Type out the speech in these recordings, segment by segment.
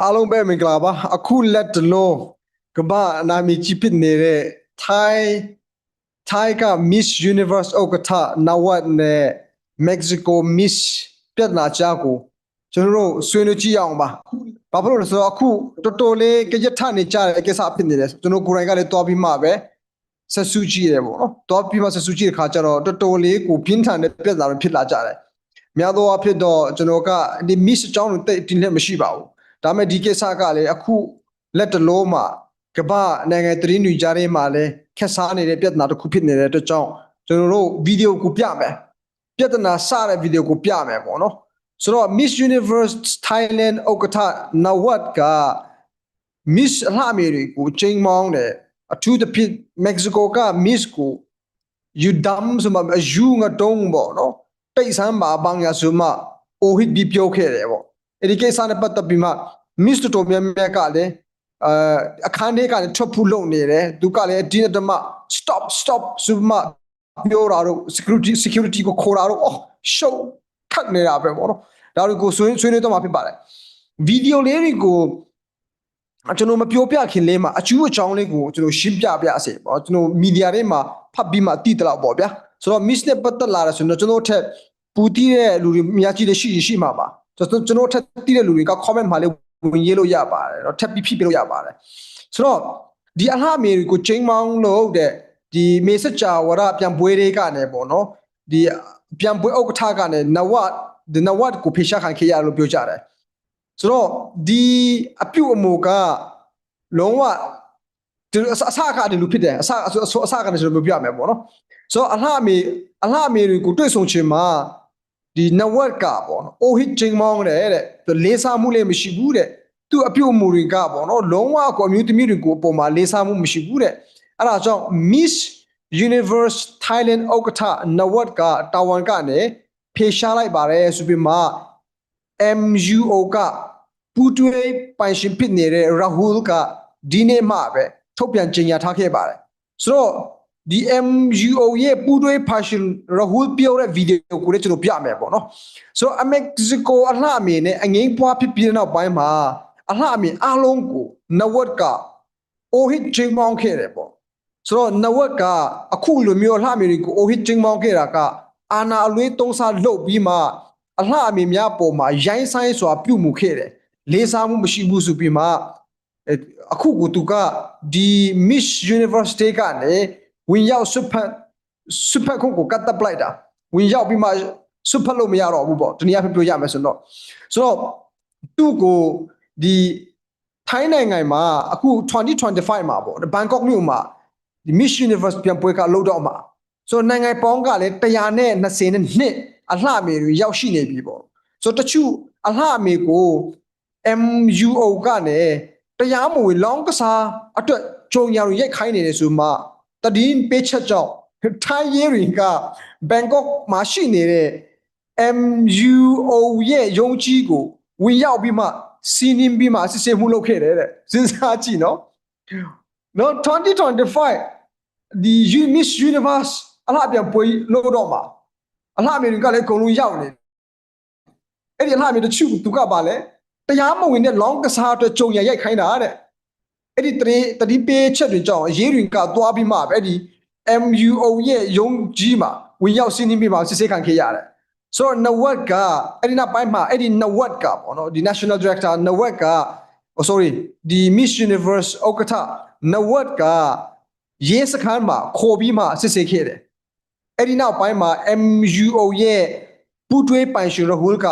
အားလုံးပဲမင်္ဂလာပါအခုလက်တလုံးကမ္ဘာအနာမည်ကြီးဖြစ်နေတဲ့ Thai Thai က Miss Universe ဥက္ကဋ္ဌနဝတ်နဲ့ Mexico Miss ပြဿနာကြားကိုကျွန်တော်တို့ဆွေးနွေးကြည့်အောင်ပါဘာဖြစ်လို့လဲဆိုတော့အခုတော်တော်လေးကြက်ထနေကြတဲ့ကိစ္စဖြစ်နေတယ်ကျွန်တော်ကိုယ်တိုင်ကလည်းတွားပြီးမှပဲဆက်စုကြည့်တယ်ပေါ့နော်တွားပြီးမှဆက်စုကြည့်တဲ့ခါကျတော့တော်တော်လေးကိုပြင်းထန်တဲ့ပြဿနာတွေဖြစ်လာကြတယ်များသောအားဖြင့်တော့ကျွန်တော်ကဒီ Miss အကြောင်းကိုတိတ်တင်လက်မရှိပါဘူး ဒါပေမဲ့ဒီကိစ္စကလည်းအခုလက်တလုံးမှာကမ္ဘာနိုင်ငံတရင်းညွှန်ကြားထဲမှာလည်းခက်စားနေတဲ့ပြဿနာတစ်ခုဖြစ်နေတဲ့အတွက်ကြောင့်ကျွန်တော်တို့ဗီဒီယိုကိုပြမယ်ပြဿနာစတဲ့ဗီဒီယိုကိုပြမယ်ပေါ့နော်ဆိုတော့ Miss Universe Thailand ဥက္ကဋ္ဌနဝတ်က Miss အလှအမေတွေကိုချိန်မောင်းတယ်အထူးသဖြင့် Mexico က Miss ကို you dumb ဆိုမှအယူငတုံးပေါ့နော်တိတ်ဆန်းပါပန်းရဆိုမှ oh hit ပြီးပြောခဲ့တယ်ပေါ့အဲ့ဒီကိစ္စနဲ့ပတ်သက်ပြီးမှ Miss တော်မြတ်မြတ်ကလည်းအာအခန်းထဲကနေထွက်ဖို့လုပ်နေတယ်သူကလည်းဒီနေ့တမ stop stop ဆိုမှပြောတာတော့ security security ကိုခေါ်တာတော့ oh show ခတ်နေတာပဲပေါ့နော်ဒါတွေကိုဆွေးဆွေးနွေးတော့မှာဖြစ်ပါတယ်ဗီဒီယိုလေးတွေကိုကျွန်တော်မပြောပြခင်လေးမှာအကျူးအကြောင်းလေးကိုကျွန်တော်ရှင်းပြပြစေပေါ့ကျွန်တော်မီဒီယာတွေမှာဖတ်ပြီးမှတည်တလောက်ပေါ့ဗျာဆိုတော့ miss နဲ့ပတ်သက်လာတယ်ဆိုတော့ကျွန်တော်ထက်ပူတီးတဲ့လူတွေအများကြီးလည်းရှိရှိမှာပါကျွန်တော်ကျွန်တော်ထက်တည်တဲ့လူတွေက comment မှာလည်း ဝင်ရေးလို့ရပါတယ်เนาะထပ်ပြီးဖြည့်ပြလို့ရပါတယ်ဆိုတော့ဒီအလှအမေကိုချိန်မောင်းလို့တဲ့ဒီမေစကြာဝရပြန်ပွဲတွေကနေပေါ့နော်ဒီပြန်ပွဲဥက္ကဋ္ဌကနေနဝတ်ဒီနဝတ်ကိုဖေရှာခံခဲ့ရလို့ပြောကြတယ်ဆိုတော့ဒီအပြုတ်အမူကလုံးဝဒီအစအစကတည်းကဖြစ်တယ်အစအစအစကတည်းကဆိုလို့ပြောပြမယ်ပေါ့နော်ဆိုတော့အလှအမေအလှအမေကိုတွေ့ဆုံခြင်းမှာ ဒီနဝတ်ကပေါ့နော်အိုဟစ်ချင်းမောင်းတယ်တဲ့လေးစားမှုလည်းမရှိဘူးတဲ့သူအပြုတ်အမူတွေကပေါ့နော်လုံးဝကိုအမျိုးသမီးတွေကိုအပေါ်မှာလေးစားမှုမရှိဘူးတဲ့အဲ့ဒါကြောင့် Miss Universe Thailand ဥက္ကဋ္ဌနဝတ်ကတာဝန်ကနေဖေရှားလိုက်ပါတယ်ဆိုပြီးမှ MUO ကပူတွဲပိုင်ရှင်ဖြစ်နေတဲ့ Rahul ကဒီနေ့မှပဲထုတ်ပြန်ကြေညာထားခဲ့ပါတယ်ဆိုတော့ ဒီ MUO ရဲ့ပူတွဲ passion Rahul ပြောတဲ့ဗီဒီယိုကိုလည်းကျွန်တော်ပြမယ်ပေါ့နော်ဆိုတော့ Mexico အလှအမည်နဲ့အငိမ့်ပွားဖြစ်ပြီးတဲ့နောက်ပိုင်းမှာအလှအမည်အားလုံးကိုနဝတ်က ohit ချိန်မောင်းခဲ့တယ်ပေါ့ဆိုတော့နဝတ်ကအခုလိုမျိုးအလှအမည်တွေကို ohit ချိန်မောင်းခဲ့တာကအာနာအလွေးသုံးစားလုပ်ပြီးမှအလှအမည်များပေါ်မှာရိုင်းဆိုင်စွာပြုတ်မှုခဲ့တယ်လေးစားမှုမရှိဘူးဆိုပြီးမှအဲအခုကသူကဒီ Miss University ကနေ ဝင်ရောက်ဆွတ်ဖတ်ဆွတ်ဖတ်ခုကိုကတ်တပ်လိုက်တာဝင်ရောက်ပြီးမှဆွတ်ဖတ်လို့မရတော့ဘူးပေါ့တနည်းအားဖြင့်ပြောရမယ်ဆိုတော့ဆိုတော့သူ့ကိုဒီထိုင်းနိုင်ငံမှာအခု2025မှာပေါ့ဘန်ကောက်မြို့မှာဒီ Miss Universe ပြန်ပွဲကလုပ်တော့မှာဆိုတော့နိုင်ငံပေါင်းကလည်း120နဲ့နှစ်အလှအမေတွေရောက်ရှိနေပြီပေါ့ဆိုတော့တချို့အလှအမေကို MUO ကနေတရားမဝင်လောင်းကစားအတွက်ကြုံရရရိုက်ခိုင်းနေတယ်ဆိုမှ တည်င်းပေးချက်ကြောင့်ထိုင်းရဲတွေကဘန်ကောက်မှာရှိနေတဲ့ MUO ရဲ့ယုံကြည်ကိုဝင်ရောက်ပြီးမှစီးနင်းပြီးမှစစ်ဆေးမှုလုပ်ခဲ့တယ်တဲ့စဉ်းစားကြည့်နော်နော်2025ဒီ U- Miss Universe အလှပြန်ပွဲလို့တော့မှာအလှအမေတွေကလည်းအကုန်လုံးရောက်နေအဲ့ဒီအလှအမေတို့ချူသူကပါလဲတရားမဝင်တဲ့ long ကစားအတွက်ကြုံရရိုက်ခိုင်းတာတဲ့ အဲ့ဒီတရေတတိပေးချက်တွေကြောင့်ရေးရင်ကသွားပြီးမှပဲအဲ့ဒီ MUO ရဲ့ယုံကြည်မှာဝင်ရောက်စီးနင်းပြီးမှစစ်ဆေးခံခဲ့ရတယ်ဆိုတော့နဝက်ကအဲ့ဒီနောက်ပိုင်းမှာအဲ့ဒီနဝက်ကပေါ့နော်ဒီ national director နဝက်က oh sorry ဒီ Miss Universe ဥက္ကဋ္ဌနဝက်ကရေးစခန်းမှာခေါ်ပြီးမှစစ်ဆေးခဲ့တယ်အဲ့ဒီနောက်ပိုင်းမှာ MUO ရဲ့ပူတွဲပိုင်ရှင်ရဟူလ်က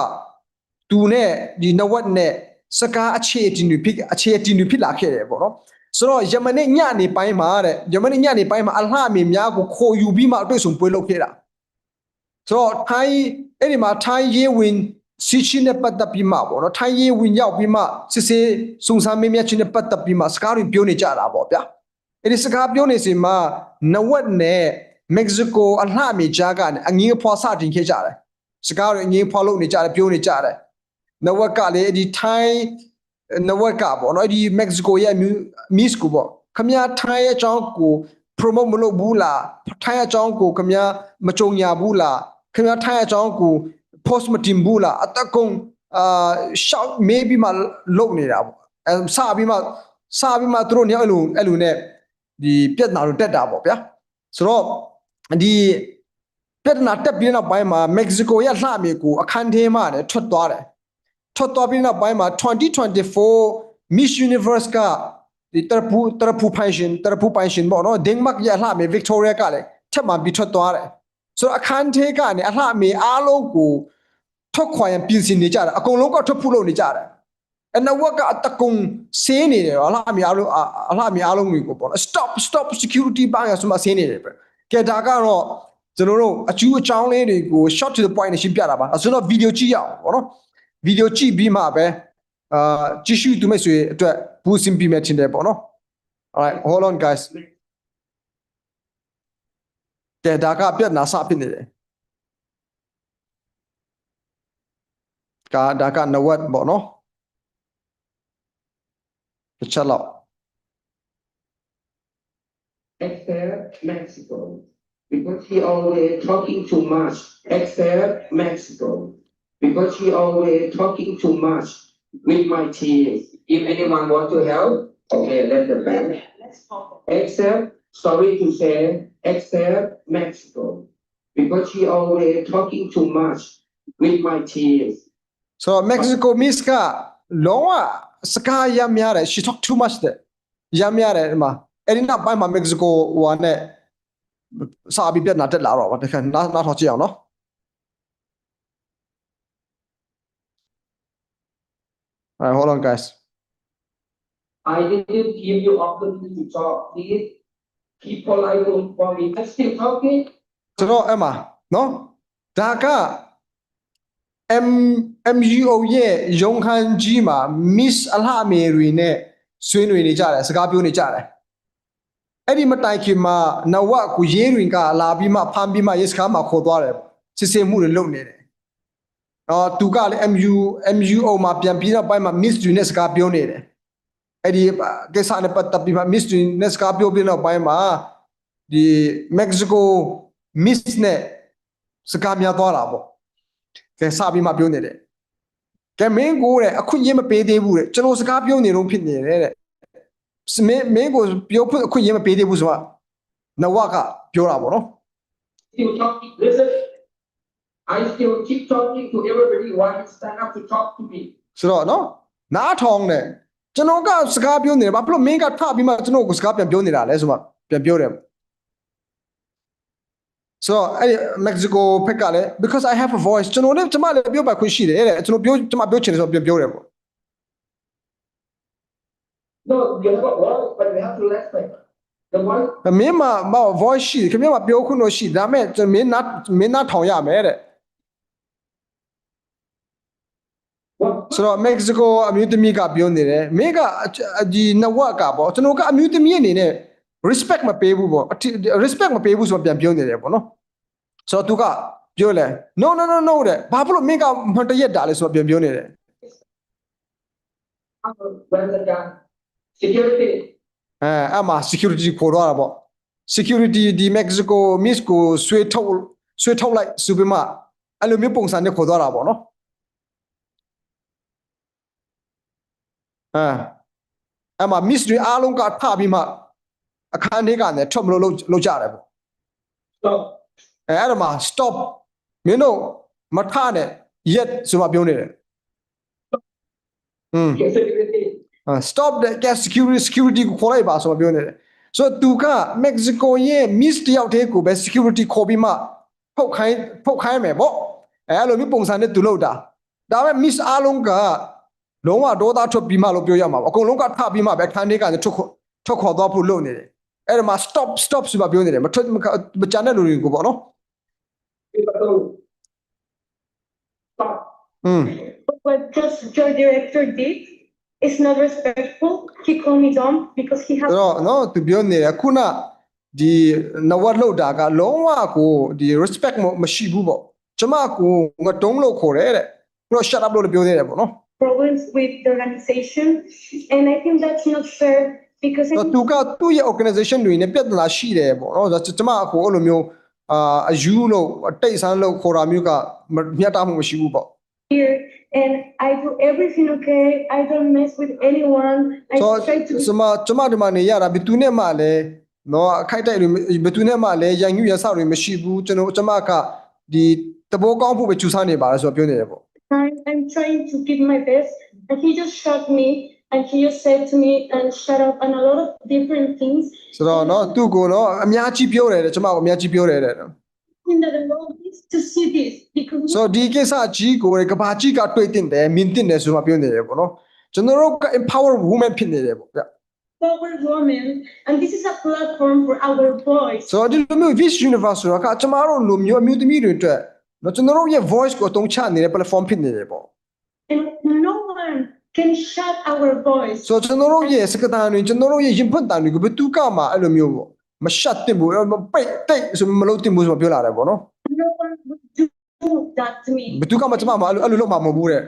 သူနဲ့ဒီနဝက်နဲ့ စကားအခြေအတင်တွေဖြစ်အခြေအတင်တွေဖြစ်လာခဲ့တယ်ပေါ့နော်ဆိုတော့ယမနေ့ညနေပိုင်းမှာတဲ့ယမနေ့ညနေပိုင်းမှာအလှအမေများကိုခေါ်ယူပြီးမှအတွေ့ဆုံပွဲလုပ်ခဲ့တာဆိုတော့ထိုင်းအဲ့ဒီမှာထိုင်းရေးဝင်စီချင်းနဲ့ပတ်သက်ပြီးမှပေါ့နော်ထိုင်းရေးဝင်ရောက်ပြီးမှစစ်စေးစုံစမ်းမင်းမြတ်ချင်းနဲ့ပတ်သက်ပြီးမှစကားတွေပြောနေကြတာပေါ့ဗျာအဲ့ဒီစကားပြောနေစဉ်မှာနဝက်နဲ့မက္ကဆီကိုအလှအမေကြားကနေအငင်းဖွာစတင်ခဲ့ကြတယ်စကားတွေအငင်းဖွာလုပ်နေကြတယ်ပြောနေကြတယ် နဝက်ကလေဒီထိုင်းနဝက်ကပေါ့နော်အဲ့ဒီမက္ကဆီကိုရဲ့မစ်ကိုပေါ့ခမရထိုင်းရဲ့အကြောင်းကို promote မလုပ်ဘူးလားထိုင်းအကြောင်းကိုခမရမကြုံညာဘူးလားခင်ဗျားထိုင်းအကြောင်းကို post မတင်ဘူးလားအတက်ကုံအာရှောက်မေးပြီးမှလုံနေတာပေါ့အဲစပြီးမှစပြီးမှသူတို့ညအဲ့လိုအဲ့လိုနဲ့ဒီပြက်နာတို့တက်တာပေါ့ဗျာဆိုတော့ဒီပြက်နာတက်ပြီးနောက်ပိုင်းမှာမက္ကဆီကိုရဲ့လှမြေကိုအခန်းထဲမှာလည်းထွက်သွားတယ် ထွက်သွားပြီးနောက်ပိုင်းမှာ2024 Miss Universe ကဒီတရပူတရပူပိုင်ရှင်တရပူပိုင်ရှင်ပေါ့နော်ဒင်းမတ်ရဲ့လှမြေ Victoria ကလည်းထပ်မှပြီးထွက်သွားတယ်ဆိုတော့အခန်းထဲကနေအလှမြေအားလုံးကိုထွက်ခွာရင်ပြင်ဆင်နေကြတာအကုန်လုံးကထွက်ဖို့လုပ်နေကြတယ်အနဝက်ကအတကုံဆင်းနေတယ်အလှအများလုံးအလှအများလုံးတွေကိုပေါ့နော် stop stop security ဘာရဆိုမှဆင်းနေတယ်ပဲကဲဒါကတော့ကျွန်တော်တို့အကျူးအချောင်းလေးတွေကို short to the point နဲ့ရှင်းပြတာပါအဲဆိုတော့ဗီဒီယိုကြည့်ရအောင်ပေါ့နော် ဗီဒီယိုကြည့်ပြီးမှပဲအာကြည့်ရှုသူမဲ့ဆွေအတွက်ဘူးစင်ပြီးမဲ့တင်တယ်ပေါ့နော် alright hold on guys ကဲဒါကပြက်နာစဖြစ်နေတယ် ကာဒါကနဝတ်ပေါ့နော်တစ်ချက်လောက် Except Mexico. Because she always talking too much. Except Mexico. Because she always talking too much with my tears. If anyone want to help, okay, let the back. Let's talk. Except, sorry to say, except Mexico. Because she always talking too much with my tears. ဆိုတော့ Mexico Miss ကလုံးဝစကားရမ်းများတယ် she talk too much တဲ့ရမ်းများတယ်ဒီမှာအဲ့ဒီနောက်ပိုင်းမှာ Mexico ဟိုဟာနဲ့စာပြီးပြတ်နာတက်လာတော့ဗောတခါနားနားထောင်ကြည့်အောင်နော် Alright hold on guys I didn't give you opportunity to talk, please. Keep polite for me. I'm still talking. ဆိုတော့အဲ့မှာနော်ဒါက M MUO ရဲ့ရုံခန်းကြီးမှာ Miss အလှအမေတွေနဲ့ဆွေးနွေးနေကြတယ်စကားပြောနေကြတယ်အဲ့ဒီမတိုင်ခင်မှာနဝတ်ကိုရေးတွင်ကလာပြီးမှဖမ်းပြီးမှရေးစကားမှာခေါ်သွားတယ်စစ်ဆေးမှုတွေလုပ်နေတယ် အော်သူကလည်း MU MUO မှာပြန်ပြီးတော့ပိုင်းမှာ Miss တွေနဲ့စကားပြောနေတယ်အဲ့ဒီကိစ္စနဲ့ပတ်သက်ပြီးမှ Miss တွေနဲ့စကားပြောပြီးတော့ပိုင်းမှာဒီ Mexico Miss နဲ့စကားများသွားတာပေါ့ကဲစပြီးမှပြောနေတယ်ကဲမင်းကိုတဲ့အခုရင်းမပေးသေးဘူးတဲ့ကျွန်တော်စကားပြောနေတော့ဖြစ်နေတယ်တဲ့မင်းမင်းကိုပြောဖို့အခုရင်းမပေးသေးဘူးဆိုတော့နဝကပြောတာပေါ့နော် Still talking. Listen. I still keep talking to everybody while you stand up to talk to me. ဆိုတော့နော်နားထောင်တယ်ကျွန်တော်ကစကားပြောနေတယ်ဘာဖြစ်လို့မင်းကထပြီးမှကျွန်တော်ကိုစကားပြန်ပြောနေတာလဲဆိုမှပြန်ပြောတယ်ဆိုတော့အဲ့ဒီ Mexico ဖက်ကလည်း because I have a voice ကျွန်တော်လည်းကျွန်မလည်းပြောပါခွင့်ရှိတယ်တဲ့ကျွန်တော်ပြောကျွန်မပြောချင်တယ်ဆိုတော့ပြန်ပြောတယ်ပေါ့ No, you have a voice, but you have to respect. The voice, မင်းမမ voice ရှိတယ်ခင်ဗျားမပြောခွင့်လို့ရှိဒါပေမဲ့ကျွန်တော်မင်းနာမင်းနာထောင်ရမယ်တဲ့ ဆိုတော့ Mexico အမျိုးသမီးကပြောနေတယ်မင်းကအဒီနဝကပေါ့ကျွန်တော်ကအမျိုးသမီးအနေနဲ့ respect မပေးဘူးပေါ့အထ respect မပေးဘူးဆိုတော့ပြန်ပြောနေတယ်ပေါ့နော်ဆိုတော့သူကပြောလဲ no no no no တဲ့ဘာဖြစ်လို့မင်းကမတရက်တာလဲဆိုတော့ပြန်ပြောနေတယ် When the gun. Security. အဲအမှ security ခေါ်တော့တာပေါ့ security ဒီ Mexico miss ကိုဆွေးထုတ်ဆွေးထုတ်လိုက်ဆိုပြီးမှအဲ့လိုမျိုးပုံစံနဲ့ခေါ်တော့တာပေါ့နော် အဲအမှ miss တွေအားလုံးကထပြီးမှအခန်းထဲကနေထွက်မလို့လုပ်လုပ်ကြတယ်ပေါ့ Stop. အဲအဲ့ဒါမှာ stop မင်းတို့မထနဲ့ yet ဆိုမှပြောနေတယ်อืม Security. အာ stop the gas security security ကိုခေါ်လိုက်ပါဆိုမှပြောနေတယ်ဆိုတော့သူက Mexico ရဲ့ miss တယောက်တည်းကိုပဲ security ခေါ်ပြီးမှဖုတ်ခိုင်းဖုတ်ခိုင်းမယ်ပေါ့အဲအဲ့လိုမျိုးပုံစံနဲ့သူလုပ်တာဒါပေမဲ့ miss အားလုံးက လုံးဝဒေါသထွက်ပြီးမှလို့ပြောရမှာပေါ့အကုန်လုံးကထပြီးမှပဲခန်းထဲကနေထွက်ခေါ်ထွက်ခေါ်သွားဖို့လုပ်နေတယ်အဲ့ဒါမှာ stop stop ဆိုမှပြောနေတယ်မထွက်မမကြမ်းတဲ့လူတွေကိုပေါ့နော် People. Stop. อืม What just your director did is not respectful. He called me dumb because he has ဆိုတော့နော်သူပြောနေတယ်ခုနဒီနဝတ်လောက်တာကလုံးဝကိုဒီ respect မမရှိဘူးပေါ့ကျမကိုငါတုံးလို့ခေါ်တယ်တဲ့ပြီးတော့ shut up လို့လည်းပြောသေးတယ်ပေါ့နော် problems with the organization, and I think that's not fair because I ဆိုတော့သူကသူ့ရဲ့ organization တွေနဲ့ပြဿနာရှိတယ်ပေါ့နော်ဆိုတော့ကျမကိုအဲ့လိုမျိုးအာအယူလို့အတိတ်ဆန်းလို့ခေါ်တာမျိုးကမမျှတမှုမရှိဘူးပေါ့ here and I do everything okay. I don't mess with anyone. I ဆို try to စမကျမဒီမှာနေရတာဘယ်သူနဲ့မှလည်းနော်အခိုက်အတိုက်တွေမဘယ်သူနဲ့မှလည်းရန်ညူရဆောက်တွေမရှိဘူးကျွန်တော်ကျမကဒီတဘောကောင်းဖို့ပဲကြိုးစားနေပါလဲဆိုတော့ပြောနေတယ်ပေါ့ time. I'm trying to give my best, and he just shot me, and he just said to me and shut up and a lot of different things. ဆိုတော့နော်သူ့ကိုနော်အများကြီးပြောတယ်တဲ့ကျမကိုအများကြီးပြောတယ်တဲ့နော် In that the world needs to see this because ဆိုတော့ဒီကိစ္စကြီးကိုကဘာကြီးကတွေ့တင်တယ်မြင်တင်တယ်ဆိုမှပြောနေတယ်ပေါ့နော်ကျွန်တော်တို့က empower woman ဖြစ်နေတယ်ပေါ့ဗျ power women, and this is a platform for our voice. ဆိုတော့ဒီလိုမျိုး Vish Universe ဆိုတာကကျမတို့လူမျိုးအမျိုးသမီးတွေအတွက် နော်ကျွန်တော်တို့ရဲ့ voice ကိုအသုံးချနေတဲ့ platform ဖြစ်နေတယ်ပေါ့ And no one can shut our voice. ဆိုတော့ကျွန်တော်တို့ရဲ့စကားတန်တွေကျွန်တော်တို့ရဲ့ရင်ဖွင့်တန်တွေကိုဘယ်သူကမှအဲ့လိုမျိုးပေါ့မရှတ်တင်ဘူးအဲ့မပိတ်တိတ်ဆိုမလုပ်တင်ဘူးဆိုပြောလာတယ်ပေါ့နော် No one would do that to me. ဘယ်သူကမှကျမမအဲ့လိုအဲ့လိုလုပ်မှာမဟုတ်ဘူးတဲ့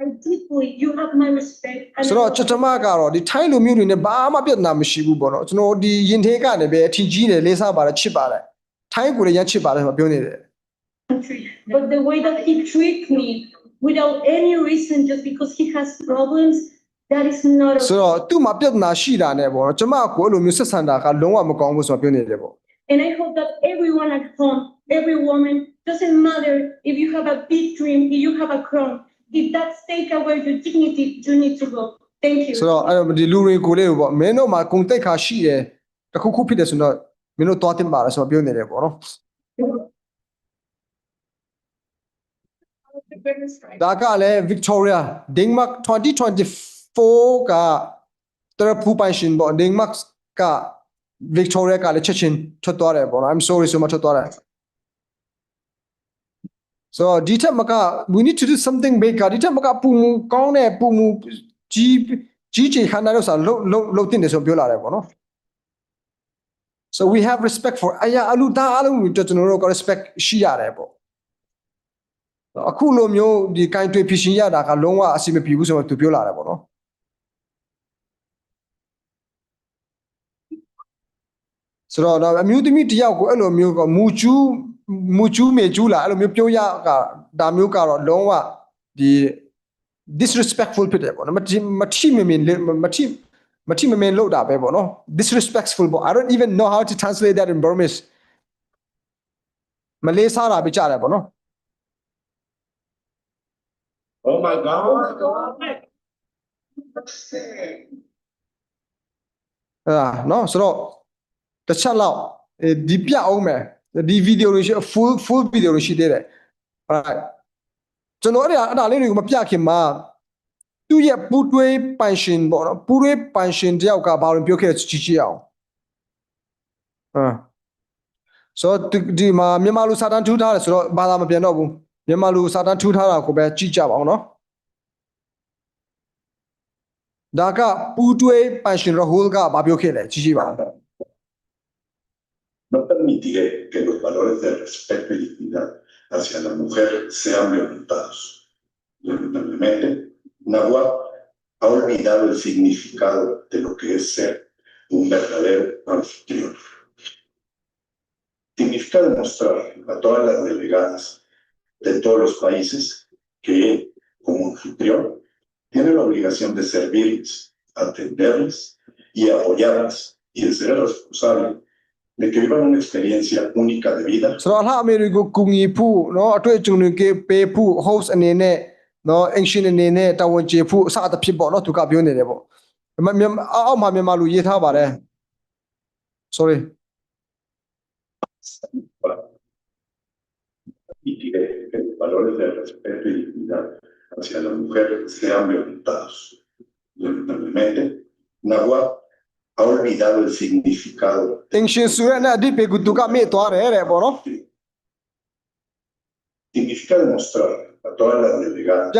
I deeply, you have my respect. and ဆိုတော့ကျွန်တော်ကတော့ဒီထိုင်းလူမျိုးတွေနဲ့ဘာမှပြဿနာမရှိဘူးပေါ့နော်ကျွန်တော်ဒီရင်ထဲကနေပဲအထင်ကြီးတယ်လေးစားပါတယ်ချစ်ပါတယ်ထိုင်းကိုလည်းရမ်းချစ်ပါတယ်ဆိုပြောနေတယ် country. But the way that he treats me without any reason, just because he has problems, that is not ဆို okay. တော့သူ့မှာပြဿနာရှိတာနဲ့ပေါ့နော်ကျမကိုအဲ့လိုမျိုးဆက်ဆံတာကလုံးဝမကောင်းဘူးဆိုတော့ပြောနေတယ်ပေါ့ And I hope that everyone at home, every woman, doesn't matter if you have a big dream, if you have a crown, if that's take away your dignity, you need to go. Thank you. ဆိုတော့အဲ့တော့ဒီလူတွေကိုလေးပေါ့မင်းတို့မှာဂုံတိတ်ခါရှိတယ်တစ်ခုခုဖြစ်တယ်ဆိုတော့မင်းတို့သွားတင်ပါလားဆိုတော့ပြောနေတယ်ပေါ့နော် ဒါကလည်း Victoria Denmark 2024ကတရဖူပိုင်ရှင်ပေါ့ Denmark က Victoria ကလည်းချက်ချင်းထွက်သွားတယ်ပေါ့နော် I'm sorry so much ထွက်သွားတယ် so ဒီထက်မက we need to do something big ကဒီထက်မကပူမူကောင်းတဲ့ပူမူကြီးကြီးကြီးခန္ဓာလို့ဆိုတာလုံးလုံးလုံးတင်တယ်ဆိုပြောလာတယ်ပေါ့နော် so we have respect for အရာအလူဒါအလုံးကိုကျွန်တော်တို့က respect ရှိရတယ်ပေါ့ အခုလိုမျိုးဒီကင်တွေဖြစ်ရှင်ရတာကလုံးဝအဆင်မပြေဘူးဆိုတော့သူပြောလာတယ်ပေါ့နော်ဆိုတော့ဒါအမျိုးသမီးတစ်ယောက်ကိုအဲ့လိုမျိုးကမူကျူးမူကျူးမေကျူးလာအဲ့လိုမျိုးပြောရကဒါမျိုးကတော့လုံးဝဒီ disrespectful ဖြစ်တယ်ပေါ့နော်မတိမတိမမင်လေမတိမတိမမင်လို့တာပဲပေါ့နော် disrespectful ပေါ့ I don't even know how to translate that in Burmese မလေးစားတာပြကြတယ်ပေါ့နော် Oh my God. အဲ့ဒါနော်ဆိုတော့တစ်ချက်လောက်ဒီပြအောင်မယ်ဒီဗီဒီယိုတွေရှိ full full ဗီဒီယိုတွေရှိသေးတယ် right ကျွန်တော်အဲ့ဒါအဲ့ဒါလေးတွေကိုမပြခင်မှာသူ့ရဲ့ပူတွေးပန်ရှင်ပေါ့နော်ပူတွေးပန်ရှင်တယောက်ကဘာလို့ပြောခဲ့ချီချီအောင်ဟမ်ဆိုတော့ဒီမှာမြန်မာလူစာတန်းထူးထားတယ်ဆိုတော့ဘာသာမပြန်တော့ဘူး မြန်မာလူစာတန်းထူးထားတာကိုပဲကြည့်ကြပါအောင်နော်ဒါကပူတွေးပိုင်ရှင်ရဟူလ်ကဘာပြောခဲ့လဲကြည့်ကြည့်ပါဦး No permitiré que los valores de respeto y dignidad hacia la mujer sean violentados. Lamentablemente, Nahuatl ha olvidado el significado de lo que es ser un verdadero anfitrión. Significa demostrar a todas las delegadas de todos los países que, como anfitrión, tiene la obligación de servirles, atenderles y apoyarles y de ser responsable de que vivan una experiencia única de vida los valores de respeto y dignidad hacia la mujer sean violentados. Lamentablemente, Nahuatl ha olvidado el significado. En Significa demostrar a todas las delegadas.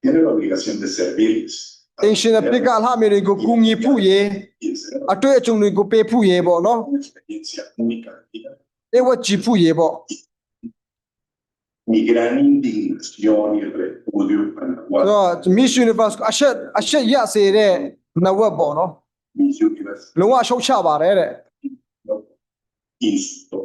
Tiene la obligación de servirles. အင်ရှင်အဖရိကအလှအမေတွေကိုကူညီဖို့ရေအတွေ့အကြုံတွေကိုပေးဖို့ရေပေါ့နော်ဧဝကြည့်ဖို့ရေပေါ့ mi gran indignazione e repudio per la No, Miss Universe အချက်အချက်ရစေတဲ့နဝက်ပေါ့နော် Miss Universe လုံးဝရှုတ်ချပါတယ်တဲ့ Insto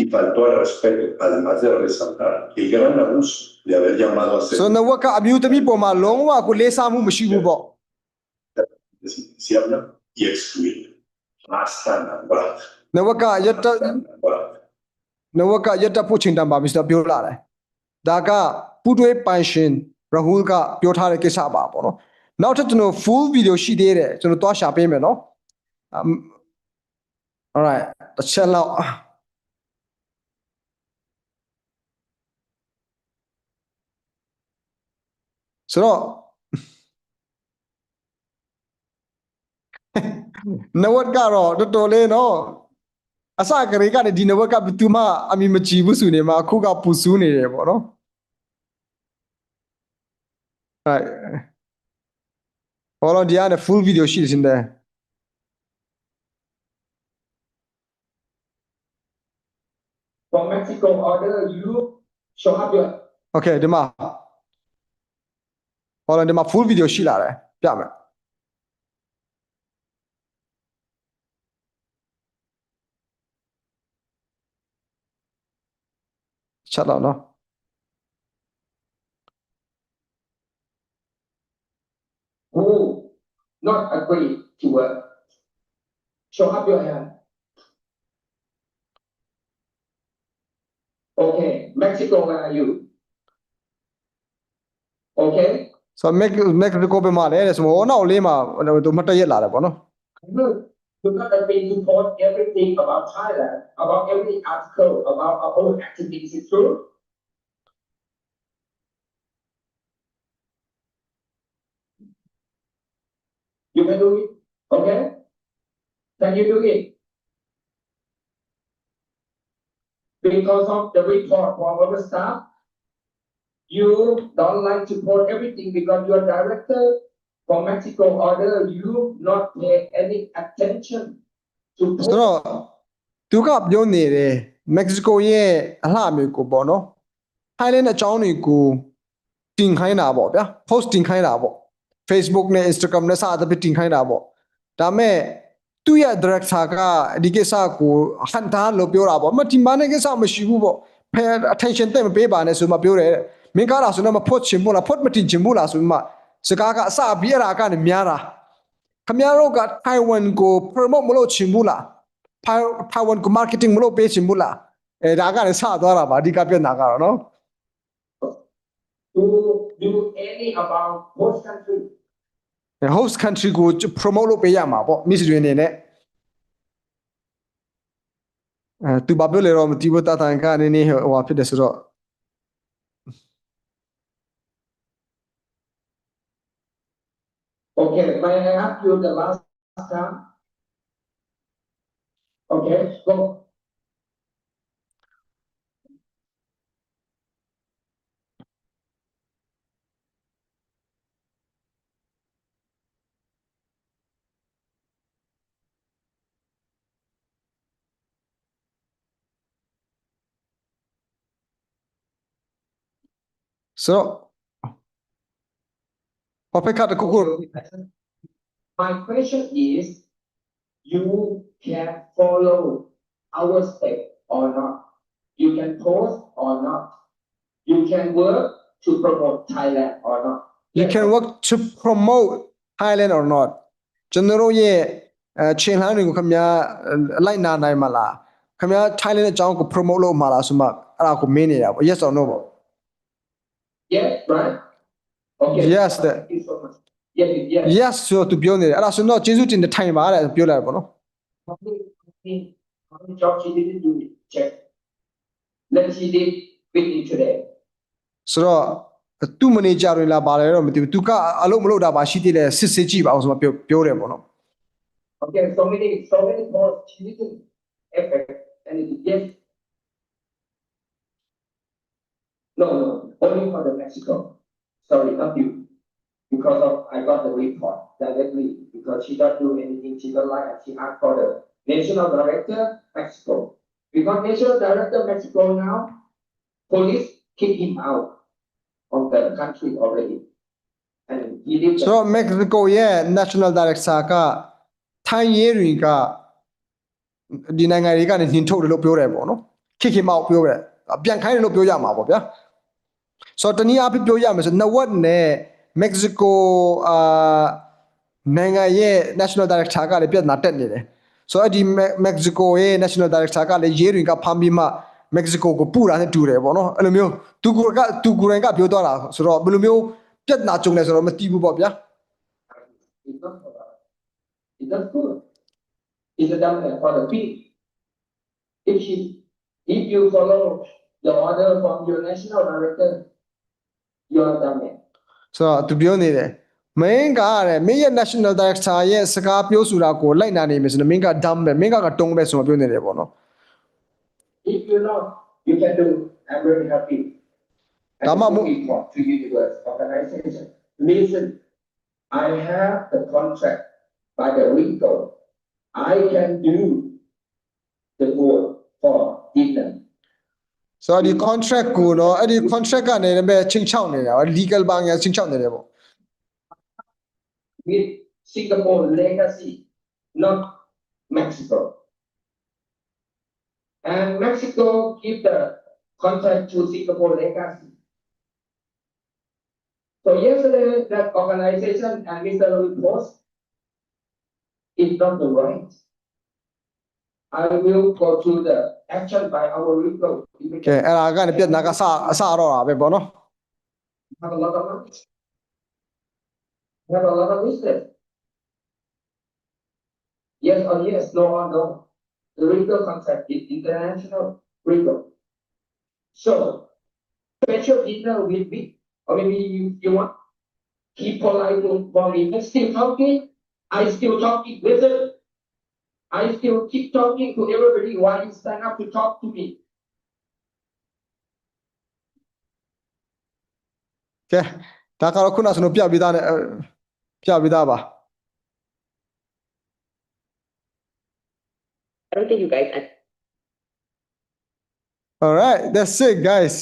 y faltó al respeto, además de resaltar el gran abuso de haber llamado a ser ဆိုတော့နဝက်ကအမျိုးသမီးပေါ်မှာလုံးဝကိုလေးစားမှုမရှိဘူးပေါ့ presidenciable y excluirla. Hasta Navarra. နဝက်ကရတ္တ Hasta Navarra. နဝက်ကရတ္တဖို့ချိန်တန်ပါပြီဆိုတော့ပြောလာတယ်ဒါကပူတွေးပိုင်ရှင်ရဟူလ်ကပြောထားတဲ့ကိစ္စပါပေါ့နော်နောက်ထပ်ကျွန်တော် full video ရှိသေးတယ်ကျွန်တော်သွားရှာပေးမယ်နော် um alright တစ်ချက်လောက် ဆိုတော့နဝတ်ကတော့တော်တော်လေးနော်အစကလေးကနေဒီနဝတ်ကဘယ်သူမှအမိမကြည့်ဘူးဆိုနေမှာအခုကပူဆူးနေတယ်ပေါ့နော်အဲဟောလို့ဒီကနေ full video ရှိတယ်ရှင်တယ် From Mexico order, you show up your okay ဒီမှာ ဟောလို့ဒီမှာ full video ရှိလာတယ်ပြမယ်ချက်တော့နော် who not agree to work. Show up your hand. Okay, Mexico, where are you? Okay, ဆိုတော့ make make ကိုပဲမှာလဲဆိုတော့နောက်လေးမှာသူမတည့်ရက်လာတယ်ပေါ့နော် good. Do not agree to post everything about Thailand, about every article, about our own activities, it's true? You can do it, okay? Can you do it? Because of the report from our staff, you don't like to post everything because you are director from Mexico order, you not pay any attention to ဆိုတော့ post. သူကပြောနေတယ်မက္ကဆီကိုရဲ့အလှအမျိုးကိုပေါ့နော်ထိုင်းလင်းအကြောင်းတွေကိုတင်ခိုင်းတာပေါ့ဗျာ post တင်ခိုင်းတာပေါ့ Facebook နဲ့ Instagram နဲ့စသဖြင့်တင်ခိုင်းတာပေါ့ဒါမဲ့သူ့ရဲ့ director ကဒီကိစ္စကိုဟန်တာလို့ပြောတာပေါ့မဒီမနဲ့ကိစ္စမရှိဘူးပေါ့ဖယ် attention တဲ့မပေးပါနဲ့ဆိုမှပြောတယ်တဲ့ မင်းကားလားဆိုတော့မ post ချင်ဘူးလား post မတင်ချင်ဘူးလားဆိုမှစကားကအစပြီးအရာကနေများတာခမရတို့က Taiwan ကို promote မလုပ်ချင်ဘူးလားထိုင်ဝမ်ကို marketing မလုပ်ပေးချင်ဘူးလားအဲဒါကလည်းစသွားတာပါအဓိကပြဿနာကတော့နော် to do any about host country. အဲ host country ကို promote လုပ်ပေးရမှာပေါ့ miss တွေအနေနဲ့အဲသူဘာပြောလဲတော့မသိဘူးတာတန်ကအနေနဲ့ဟိုဟာဖြစ်တယ်ဆိုတော့ Okay, may I ask you the last time? Okay, go. so ဘာဖက်ကတခုခု My question is, you can follow our step or not? You can post or not? You can work to promote Thailand or not? you can work to promote Thailand or not ကျွန်တော်တို့ရဲ့အဲချိန်လှမ်းတွေကိုခင်ဗျာအလိုက်နာနိုင်မလားခင်ဗျာ Thailand အကြောင်းကို promote လုပ်မှာလားဆိုမှအဲ့ဒါကိုမင်းနေတာပေါ့ yes or no ပေါ့ Yes, right? Okay. Yes, that- Thank you so much. Yes, yes. yes ဆိုတော့သူပြောနေတယ်အဲ့ဒါဆိုတော့ကျေးဇူးတင်တဲ့ထိုင်ပါတဲ့ပြောလိုက်တယ်ပေါ့နော် How many, how many, how many jobs she didn't do it, check. Then she did with me today. ဆိုတော့သူ့မနေကြရင်လာပါတယ်တော့မသိဘူးသူကအလုပ်မလုပ်တာပါရှိသေးတယ်စစ်စစ်ကြည့်ပါအောင်ဆိုမှပြောပြောတယ်ပေါ့နော် Okay, so many, so many more, she didn't affect anything, yes. No, no, only for the Mexico, sorry, not you. Because of, I got the report directly, because she don't do anything, she don't like, and she asked for the national director, Mexico. Because national director, Mexico now, police kick him out of the country already. And he did. ဆိုတော့ Mexico ရဲ့ National Director ကထိုင်းရဲတွေကဒီနိုင်ငံတွေကနေနှင်ထုတ်တယ်လို့ပြောတယ်ပေါ့နော် ခေခေမောက်ပြောတယ်ပြန်ခိုင်းတယ်လို့ပြောရမှာပေါ့ဗျာ ဆိုတော့တနည်းအားဖြင့်ပြောရမယ်ဆိုနဝတ်နဲ့မက္ကဆီကိုအာနိုင်ငံရဲ့ national director ကလည်းပြဿနာတက်နေတယ်ဆိုတော့အဲ့ဒီမက္ကဆီကိုရဲ့ national director ကလည်းရေးတွေကဖမ်းပြီးမှမက္ကဆီကိုကိုပူတာနဲ့တူတယ်ပေါ့နော်အဲ့လိုမျိုးသူကသူကိုယ်တိုင်ကပြောသွားတာဆိုတော့ဘယ်လိုမျိုးပြဿနာကြုံလဲဆိုတော့မသိဘူးပေါ့ဗျာ It's not for us. It's not good. It's a done for the people. If she, if you follow the order from your national director, you are done it. ဆိုတော့သူပြောနေတယ်မင်းကတဲ့မင်းရဲ့ national director ရဲ့စကားပြောဆိုတာကိုလိုက်နာနေမယ်ဆိုတော့မင်းက dumb ပဲမင်းကကတုံးပဲဆိုမှပြောနေတယ်ပေါ့နော် If you know, you can do, I'm very happy. And Tama mo- looking for to universe organization. Listen, I have the contract by the RICO. I can do the work for dinner. ဆိုတော့ဒီ contract ကိုတော့အဲ့ဒီ contract ကနေလည်းပဲချင်းချောက်နေတာပါ legal ဘာညာချင်းချောက်နေတယ်ပေါ့ with Singapore legacy, not Mexico. And Mexico give the contract to Singapore legacy. So yesterday, that organization and Mr. Report is not the right. I will go to the action by our legal. ကဲအဲ့ဒါကနေပြဿနာကအစအစတော့တာပဲပေါ့နော် Have a lot of money. Have a lot of business. Yes or yes, no or no. The legal contract is international legal. So, special dinner with me, or maybe you, you want, keep polite to body, but still talking, I still talking, listen. I still keep talking to everybody while you stand up to talk to me. ကဲဒါကတော့ခုနကကျွန်တော်ပြပြီးသားနဲ့အဲ့ပြပြီးသားပါ I don't think you guys un- all right that's it guys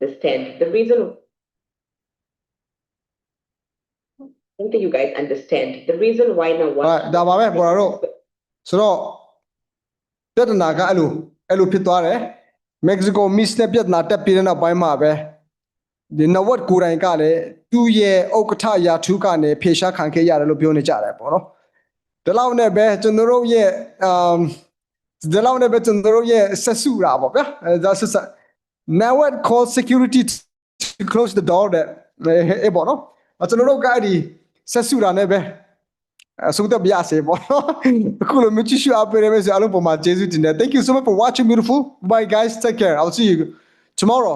understand the reason. I don't think you guys understand the reason why now ဟုတ် what. ဒါပါပဲပေါ်တော့ဆိုတော့ပြဿနာကအဲ့လိုအဲ့လိုဖြစ်သွားတယ်မက္ကဆီကိုမစ်နဲ့ပြဿနာတက်ပြီးတဲ့နောက်ပိုင်းမှာပဲဒီနဝတ်ကိုယ်တိုင်ကလည်းသူ့ရဲ့ဥက္ကဋ္ဌရာထူးကနေဖေရှားခံခဲ့ရတယ်လို့ပြောနေကြတယ်ပေါ့နော်ဒီလောက်နဲ့ပဲကျွန်တော်တို့ရဲ့အမ်ဒီလောက်နဲ့ပဲကျွန်တော်တို့ရဲ့ဆက်စုတာပေါ့ဗျာအဲဒါဆက်ဆက် Nawat call security to close the door တဲ့အေးပေါ့နော်အဲကျွန်တော်တို့ကအဲ့ဒီ ဆက်စုတာနဲ့ပဲအဆုံးသက်ပြရစေပေါ့နော်အခုလိုမျိုးကြည့်ရှုအားပေးရမယ့်ဆိုအားလုံးပုံမှာကျေးဇူးတင်တယ် Thank you so much for watching beautiful bye guys take care I'll see you tomorrow